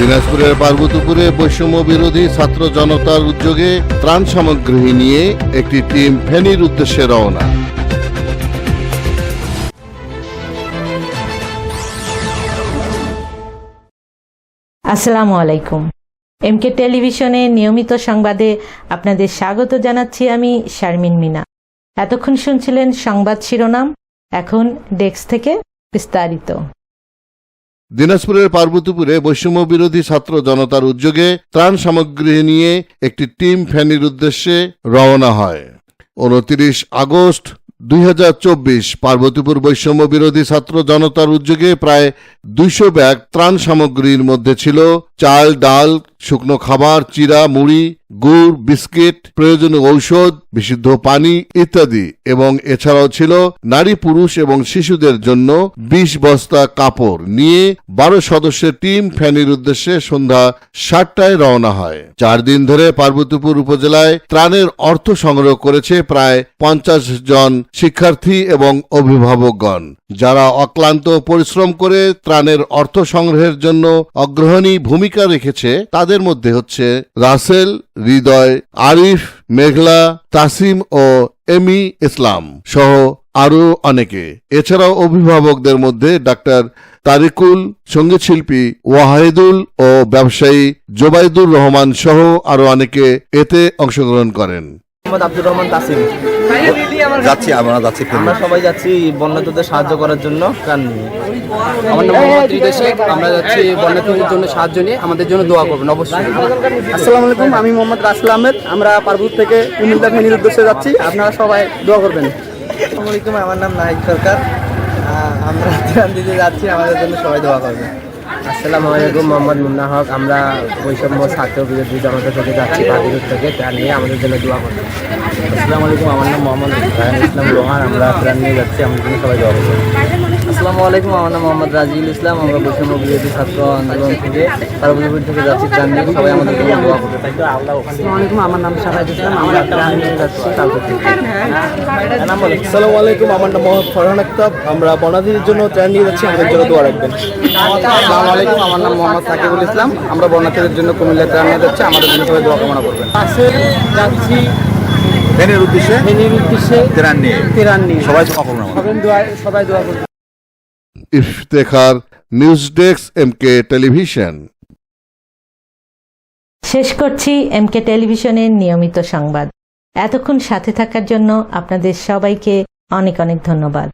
দিনাজপুরের পার্বতীপুরে বৈষম্য বিরোধী ছাত্র জনতার উদ্যোগে ত্রাণ সামগ্রী নিয়ে একটি টিম ফেনীর উদ্দেশ্যে রওনা। আসসালামু আলাইকুম। এমকে টেলিভিশনে নিয়মিত সংবাদে আপনাদের স্বাগত জানাচ্ছি আমি শারমিন মিনা। এতক্ষণ শুনছিলেন সংবাদ শিরোনাম, এখন ডেস্ক থেকে বিস্তারিত। দিনাজপুরের পার্বতীপুরে বৈষম্য বিরোধী ছাত্র জনতার উদ্যোগে ত্রাণ সামগ্রী নিয়ে একটি টিম ফ্যানির উদ্দেশ্যে রওনা হয়। উনত্রিশ আগস্ট দুই হাজার চব্বিশ পার্বতীপুর বৈষম্য বিরোধী ছাত্র জনতার উদ্যোগে প্রায় দুইশো ব্যাগ ত্রাণ সামগ্রীর মধ্যে ছিল চাল, ডাল শুকনো খাবার, চিরা, মুড়ি, গুড়, বিস্কিট, প্রয়োজনীয় ঔষধ, বিশুদ্ধ পানি ইত্যাদি। এবং এছাড়াও ছিল নারী, পুরুষ এবং শিশুদের জন্য বিশ বস্তা কাপড়। নিয়ে বারো সদস্যের টিম ফ্যানির উদ্দেশ্যে সন্ধ্যা সাতটায় রওনা হয়। চার দিন ধরে পার্বতীপুর উপজেলায় ত্রাণের অর্থ সংগ্রহ করেছে প্রায় পঞ্চাশ জন শিক্ষার্থী এবং অভিভাবকগণ। যারা অক্লান্ত পরিশ্রম করে ত্রাণের অর্থ সংগ্রহের জন্য অগ্রহণী ভূমিকা রেখেছে, তাদের মধ্যে হচ্ছে রাসেল, হৃদয়, আরিফ, মেঘলা, তাসিম ও এমি ইসলাম সহ আরও অনেকে। এছাড়াও অভিভাবকদের মধ্যে ডাক্তার তারিকুল, সঙ্গীতশিল্পী ওয়াহিদুল ও ব্যবসায়ী জোবাইদুর রহমান সহ আরও অনেকে এতে অংশগ্রহণ করেন। মোহাম্মদ আব্দুর রহমান তাসিম। যাচ্ছি আমরা যাচ্ছি আমরা সবাই যাচ্ছি বন্যাতুদের সাহায্য করার জন্য নিয়ে। আমার নাম মোহাম্মদ শেখ আমরা যাচ্ছি বন্যার্থীদের জন্য সাহায্য নিয়ে আমাদের জন্য দোয়া করবেন অবশ্যই। আসসালামু আলাইকুম আমি মোহাম্মদ রাসেল আহমেদ আমরা পার্বত থেকে ফেনীর উদ্দেশ্যে যাচ্ছি আপনারা সবাই দোয়া করবেন। আসসালামু আলাইকুম আমার নাম নাহিদ সরকার। আহ, আমরা ত্রাণ দিতে যাচ্ছি আমাদের জন্য সবাই দোয়া করবে আসসালামু আলাইকুম, মোহাম্মদ মুন্না হক। আমরা বৈষম্য ছাত্র বিরোধী জনতা থেকে যাচ্ছি বাদিপুর থেকে। ত্রাণ নিয়ে আমাদের জন্য দোয়া করবেন আসসালামু আলাইকুম, আমার নাম মোহাম্মদ ইসলাম রোহান আমরা প্রাণ নিয়ে যাচ্ছি, আমাদের জন্য সবাই দোয়া করবে আসসালামু আলাইকুম আমার নাম মোহাম্মদ রাজিউল ইসলাম। আমরা বৈষম্য বিরোধী ছাত্র আন্দোলন থেকে পার্বতীপুর থেকে যাচ্ছি সবাই আমাদের দোয়া করবে আলাইকুম আমার নাম সারাজ ইসলাম। আমরা যাচ্ছি। আসসালামু আলাইকুম আমার নাম মোহাম্মদ ফরহান আক্তাব। আমরা বনাদির জন্য ত্রাণ নিয়ে যাচ্ছি আমাদের জন্য দোয়া রাখবেন। আসসালামু আলাইকুম আমার নাম মোহাম্মদ সাকিবুল ইসলাম। আমরা বন্যার্থীদের জন্য কুমিল্লা ত্রাণ নিয়ে যাচ্ছি আমাদের জন্য সবাই দোয়া কামনা করবেন। যাচ্ছি। ফেনীর উদ্দেশ্যে ফেনীর উদ্দেশ্যে ত্রাণ নিয়ে। ত্রাণ নিয়ে। সবাই দোয়া সবাই দোয়া করবেন Iftekhar news desk MK television. শেষ করছি এম কে টেলিভিশনের নিয়মিত সংবাদ। এতক্ষণ সাথে থাকার জন্য আপনাদের সবাইকে অনেক অনেক ধন্যবাদ।